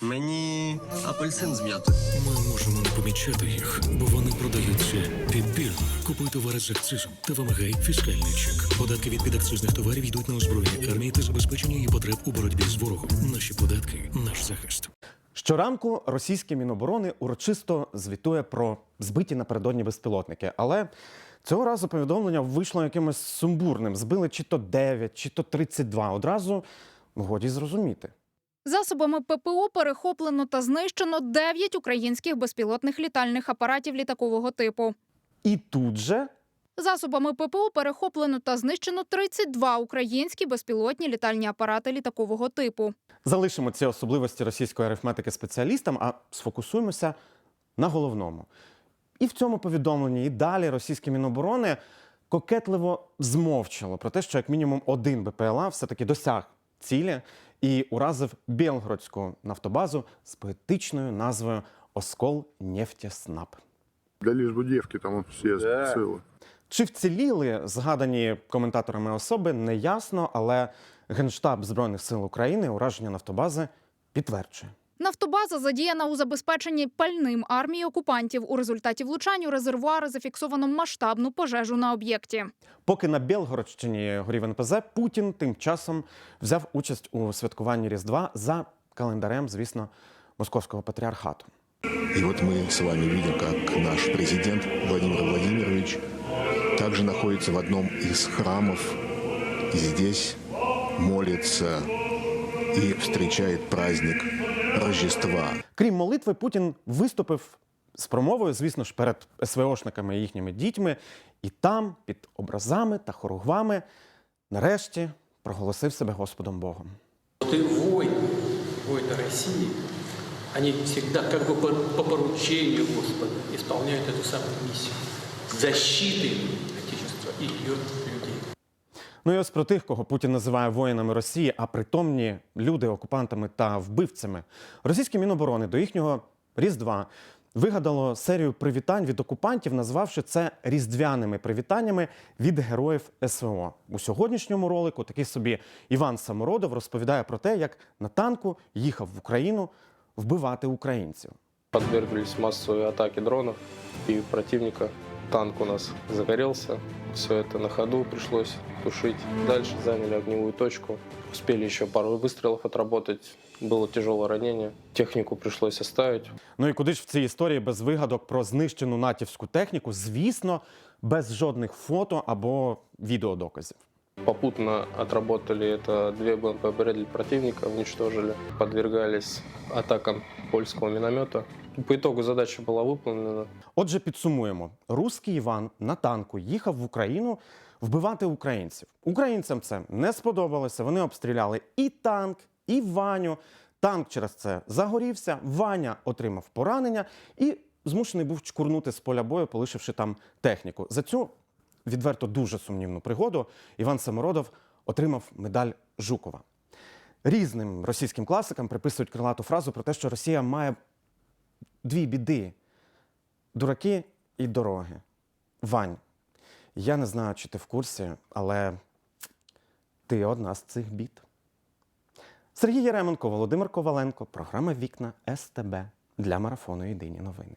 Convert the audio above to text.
Мені апельсин з м'ятою. Ми можемо не помічати їх, бо вони продаються підбірно. Купуй товари з акцизом та вимагай фіскальний чек. Податки від підакцизних товарів йдуть на озброєння армії та забезпечення її потреб у боротьбі з ворогом. Наші податки наш захист. Щоранку російське міноборони урочисто звітує про збиті напередодні безпілотники, але цього разу повідомлення вийшло якимось сумбурним. Збили чи то 9, чи то 32. Одразу годі зрозуміти. Засобами ППО перехоплено та знищено 9 українських безпілотних літальних апаратів літакового типу. І тут же Засобами ППО перехоплено та знищено 32 українські безпілотні літальні апарати літакового типу. залишимо ці особливості російської арифметики спеціалістам, а сфокусуємося на головному. І в цьому повідомленні, і далі російське міноборони кокетливо змовчало про те, що як мінімум один БПЛА все-таки досяг цілі і уразив Білгородську нафтобазу з поетичною назвою Оскол Нефтяснаб. Да лишь бы девки там все целы. Чи вціліли згадані коментаторами особи, не ясно, але Генштаб Збройних сил України ураження нафтобази підтверджує. Нафтобаза задіяна у забезпеченні пальним армії окупантів. У результаті влучань у резервуари зафіксовано масштабну пожежу на об'єкті. Поки на Білгородщині горів НПЗ, Путін тим часом взяв участь у святкуванні Різдва за календарем, звісно, московського патріархату. И вот мы с вами видим, как наш президент Владимир Владимирович также находится в одном из храмов и здесь молится и встречает праздник Рождества. Крім молитви, Путін виступив з промовою, звісно ж, перед СВОшниками і їхніми дітьми, і там, під образами та хоругвами, нарешті проголосив себе Господом Богом. Вот и войны, войны России, они всегда как бы по, по поручению Господа исполняют эту самую миссию защиты Отечества и ее людей. Ну і ось про тих, кого Путін називає воїнами Росії, а притомні люди окупантами та вбивцями. Російське міноборони до їхнього Різдва вигадало серію привітань від окупантів, назвавши це різдвяними привітаннями від героїв СВО. У сьогоднішньому ролику такий собі Іван Самородов розповідає про те, як на танку їхав в Україну вбивати українців. Подверглись массовой атаке дронов и противника. Танк у нас загорелся. Все это на ходу пришлось тушить. Дальше заняли огневую точку. Успели еще пару выстрелов отработать. Было тяжелое ранение. Технику пришлось оставить. Ну і куди ж в цій історії без вигадок про знищену натівську техніку, звісно, без жодних фото або відеодоказів. Попутно отработали это две БМП-бредли противника, уничтожили. Подвергались атакам польского миномета. По итогу задача была выполнена. Отже, підсумуємо: руський Іван на танку їхав в Україну вбивати українців. Українцям це не сподобалося. Вони обстріляли і танк, і Ваню. Танк через це загорівся. Ваня отримав поранення і змушений був чкурнути з поля бою, полишивши там техніку. За цю відверто дуже сумнівну пригоду Іван Самородов отримав медаль Жукова. Різним російським класикам приписують крилату фразу про те, що Росія має дві біди: дураки і дороги. Вань, я не знаю, чи ти в курсі, але ти одна з цих бід. Сергій Яременко, Володимир Коваленко, програма Вікна СТБ для марафону Єдині новини.